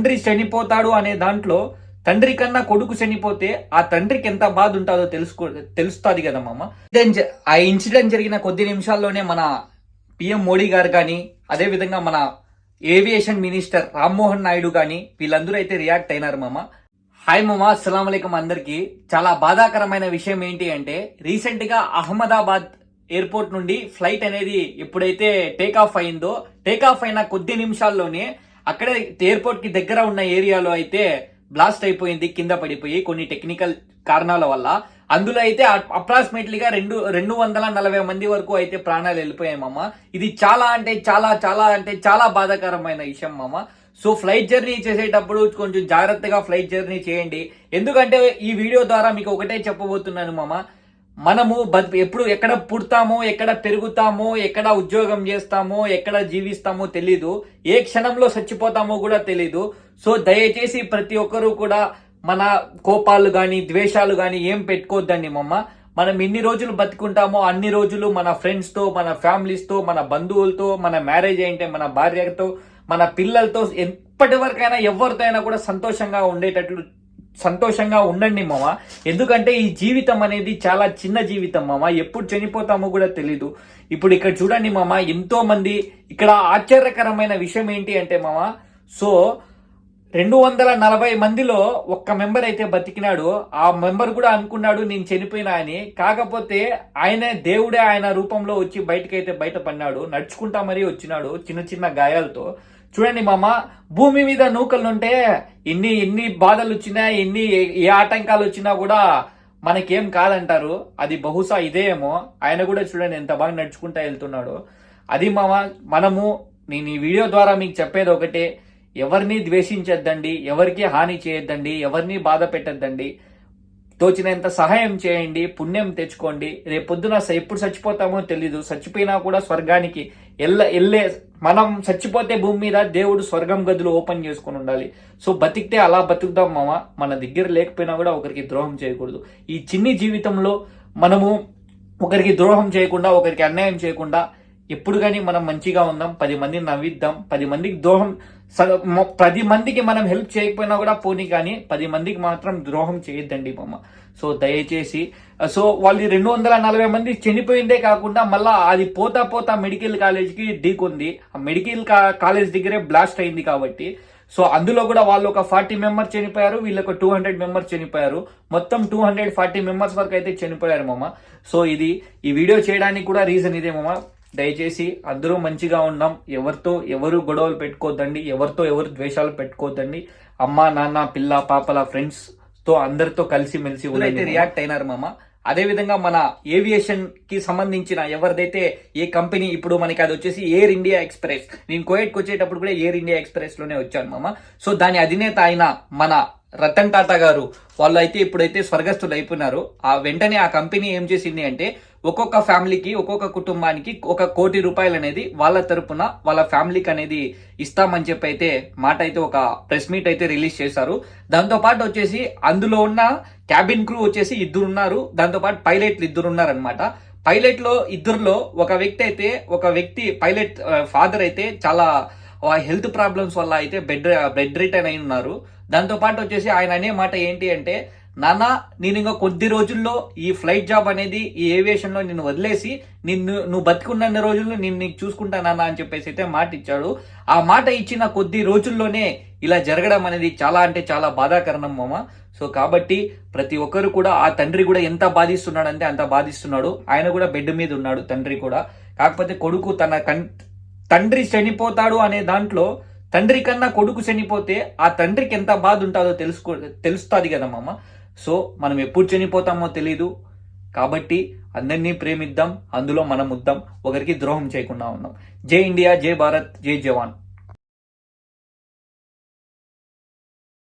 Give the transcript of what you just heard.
తండ్రి చనిపోతాడు అనే దాంట్లో తండ్రి కన్నా కొడుకు చనిపోతే ఆ తండ్రికి ఎంత బాధ ఉంటుందో తెలుసుకో తెలుస్తుంది కదా మామ. ఆ ఇన్సిడెంట్ జరిగిన కొద్ది నిమిషాల్లోనే మన పిఎం మోడీ గారు కానీ అదేవిధంగా మన ఏవియేషన్ మినిస్టర్ రామ్మోహన్ నాయుడు కానీ వీళ్ళందరూ అయితే రియాక్ట్ అయినారు మామ. హాయ్ మామ అస్సలం అయికం అందరికి. చాలా బాధాకరమైన విషయం ఏంటి అంటే రీసెంట్గా అహ్మదాబాద్ ఎయిర్పోర్ట్ నుండి ఫ్లైట్ అనేది ఎప్పుడైతే టేక్ ఆఫ్ అయిందో టేక్ ఆఫ్ అయిన కొద్ది నిమిషాల్లోనే అక్కడే ఎయిర్పోర్ట్కి దగ్గర ఉన్న ఏరియాలో అయితే బ్లాస్ట్ అయిపోయింది కింద పడిపోయి కొన్ని టెక్నికల్ కారణాల వల్ల. అందులో అయితే అప్రాక్సిమేట్లీగా రెండు రెండు వందల నలభై మంది వరకు అయితే ప్రాణాలు వెళ్ళిపోయాయి మామ. ఇది చాలా అంటే చాలా చాలా అంటే చాలా బాధాకరమైన విషయం మామ. సో ఫ్లైట్ జర్నీ చేసేటప్పుడు కొంచెం జాగ్రత్తగా ఫ్లైట్ జర్నీ చేయండి. ఎందుకంటే ఈ వీడియో ద్వారా మీకు ఒకటే చెప్పబోతున్నాను మామ. మనము ఎప్పుడు ఎక్కడ పుడతామో ఎక్కడ పెరుగుతామో ఎక్కడ ఉద్యోగం చేస్తామో ఎక్కడ జీవిస్తామో తెలీదు. ఏ క్షణంలో చచ్చిపోతామో కూడా తెలీదు. సో దయచేసి ప్రతి ఒక్కరూ కూడా మన కోపాలు కానీ ద్వేషాలు కానీ ఏం పెట్టుకోవద్దండి మమ్మ. మనం ఎన్ని రోజులు బతుకుంటామో అన్ని రోజులు మన ఫ్రెండ్స్తో మన ఫ్యామిలీస్తో మన బంధువులతో మన మ్యారేజ్ అయింటే మన భార్యతో మన పిల్లలతో ఎప్పటి వరకైనా ఎవరితో అయినా కూడా సంతోషంగా ఉండేటట్లు సంతోషంగా ఉండండి మామ. ఎందుకంటే ఈ జీవితం అనేది చాలా చిన్న జీవితం మామ. ఎప్పుడు చనిపోతామో కూడా తెలీదు. ఇప్పుడు ఇక్కడ చూడండి మామ ఎంతో మంది ఇక్కడ ఆశ్చర్యకరమైన విషయం ఏంటి అంటే మామ సో రెండు వందల నలభై మందిలో ఒక్క మెంబర్ అయితే బతికినాడు. ఆ మెంబర్ కూడా అనుకున్నాడు నేను చనిపోయినా అని. కాకపోతే ఆయన దేవుడే ఆయన రూపంలో వచ్చి బయటకైతే బయట పడినాడు నడుచుకుంటా మరీ వచ్చినాడు చిన్న చిన్న గాయాలతో. చూడండి మామ భూమి మీద నూకలు ఉంటే ఎన్ని ఎన్ని బాధలు వచ్చినా ఎన్ని ఏ- ఏ ఆటంకాలు వచ్చినా కూడా మనకేం కాదంటారు. అది బహుశా ఇదేమో. ఆయన కూడా చూడండి ఎంత బాగా నడుచుకుంటా వెళ్తున్నాడు. అది మామ మనము నేను ఈ వీడియో ద్వారా మీకు చెప్పేది ఒకటే. ఎవరిని ద్వేషించొద్దండి ఎవరికి హాని చేయొద్దండి ఎవరిని బాధ పెట్టద్దండి తోచినంత సహాయం చేయండి పుణ్యం తెచ్చుకోండి. రేపు పొద్దున స- ఎప్పుడు చచ్చిపోతామో తెలీదు. చచ్చిపోయినా కూడా స్వర్గానికి ఎల్ల ఎల్లే మనం చచ్చిపోతే భూమి మీద దేవుడు స్వర్గం గదులు ఓపెన్ చేసుకొని ఉండాలి. సో బతికితే అలా బతుకుదాం మామ. మన దగ్గర లేకపోయినా కూడా ఒకరికి ద్రోహం చేయకూడదు. ఈ చిన్ని జీవితంలో మనము ఒకరికి ద్రోహం చేయకుండా ఒకరికి అన్యాయం చేయకుండా ఎప్పుడు కానీ మనం మంచిగా ఉందాం పది మందిని నవ్విద్దాం పది మందికి ద్రోహం స- పది మందికి మనం హెల్ప్ చేయకపోయినా కూడా పోనీ కానీ పది మందికి మాత్రం ద్రోహం చేయొద్దండి బొమ్మ. సో దయచేసి సో వాళ్ళు రెండు వందల నలభై మంది చనిపోయిందే కాకుండా మళ్ళా అది పోతా పోతా మెడికల్ కాలేజ్కి ఢీకొంది ఆ మెడికల్ కా- కాలేజ్ దగ్గరే బ్లాస్ట్ అయింది కాబట్టి సో అందులో కూడా వాళ్ళు ఒక ఫార్టీ మెంబర్స్ చనిపోయారు వీళ్ళు ఒక టూ హండ్రెడ్ మెంబర్స్ చనిపోయారు. మొత్తం టూ హండ్రెడ్ ఫార్టీ మెంబర్స్ వరకు అయితే చనిపోయారు మామ సో ఇది ఈ వీడియో చేయడానికి కూడా రీజన్ ఇదే మామ దయచేసి అందరూ మంచిగా ఉన్నాం. ఎవరితో ఎవరు గొడవలు పెట్టుకోవద్దండి ఎవరితో ఎవరు ద్వేషాలు పెట్టుకోవద్దండి అమ్మ నాన్న పిల్ల పాపల ఫ్రెండ్స్తో అందరితో కలిసి మెలిసి అయితే రియాక్ట్ అయినారు మామ. అదే విధంగా మన ఏవియేషన్కి సంబంధించిన ఎవరిదైతే ఏ కంపెనీ ఇప్పుడు మనకి అది వచ్చేసి ఎయిర్ ఇండియా ఎక్స్ప్రెస్ నేను కోయట్కి వచ్చేటప్పుడు కూడా ఎయిర్ ఇండియా ఎక్స్ప్రెస్లోనే వచ్చాను మామ. సో దాని అధినేత అయిన మన రతన్ టాటా గారు వాళ్ళు అయితే ఇప్పుడైతే స్వర్గస్థులు అయిపోయినారు. ఆ వెంటనే ఆ కంపెనీ ఏం చేసింది అంటే ఒక్కొక్క ఫ్యామిలీకి ఒక్కొక్క కుటుంబానికి ఒక కోటి రూపాయలు అనేది వాళ్ళ తరపున వాళ్ళ ఫ్యామిలీకి అనేది ఇస్తామని చెప్పి అయితే మాట అయితే ఒక ప్రెస్ మీట్ అయితే రిలీజ్ చేశారు. దాంతోపాటు వచ్చేసి అందులో ఉన్న క్యాబిన్ క్రూ వచ్చేసి ఇద్దరు ఉన్నారు. దాంతోపాటు పైలట్లు ఇద్దరు ఉన్నారనమాట పైలట్లో ఇద్దరులో ఒక వ్యక్తి అయితే ఒక వ్యక్తి పైలట్ ఫాదర్ అయితే చాలా హెల్త్ ప్రాబ్లమ్స్ వల్ల అయితే బెడ్ బెడ్ రిటర్న్ అయి ఉన్నారు. దాంతోపాటు వచ్చేసి ఆయన అనే మాట ఏంటి అంటే నాన్న నేను ఇంకా కొద్ది రోజుల్లో ఈ ఫ్లైట్ జాబ్ అనేది ఈ ఏవియేషన్లో నిన్ను వదిలేసి నిన్ను నువ్వు బతికున్న రోజుల్లో నేను నీకు చూసుకుంటానన్నా అని చెప్పేసి అయితే మాట ఇచ్చాడు ఆ మాట ఇచ్చిన కొద్ది రోజుల్లోనే ఇలా జరగడం అనేది చాలా అంటే చాలా బాధాకరణం మామ. సో కాబట్టి ప్రతి ఒక్కరు కూడా ఆ తండ్రి కూడా ఎంత బాధిస్తున్నాడంటే అంత బాధిస్తున్నాడు. ఆయన కూడా బెడ్ మీద ఉన్నాడు తండ్రి కూడా. కాకపోతే కొడుకు తన కన్ తండ్రి చనిపోతాడు అనే దాంట్లో తండ్రి కన్నా కొడుకు చనిపోతే ఆ తండ్రికి ఎంత బాధ ఉంటుందో తెలుసుకో తెలుస్తుంది కదా మామ. సో మనం ఎప్పుడు చనిపోతామో తెలీదు. కాబట్టి అందరినీ ప్రేమిద్దాం అందులో మనం ఉద్దాం ఒకరికి ద్రోహం చేయకుండా ఉన్నాం. జై ఇండియా జై భారత్ జై జవాన్.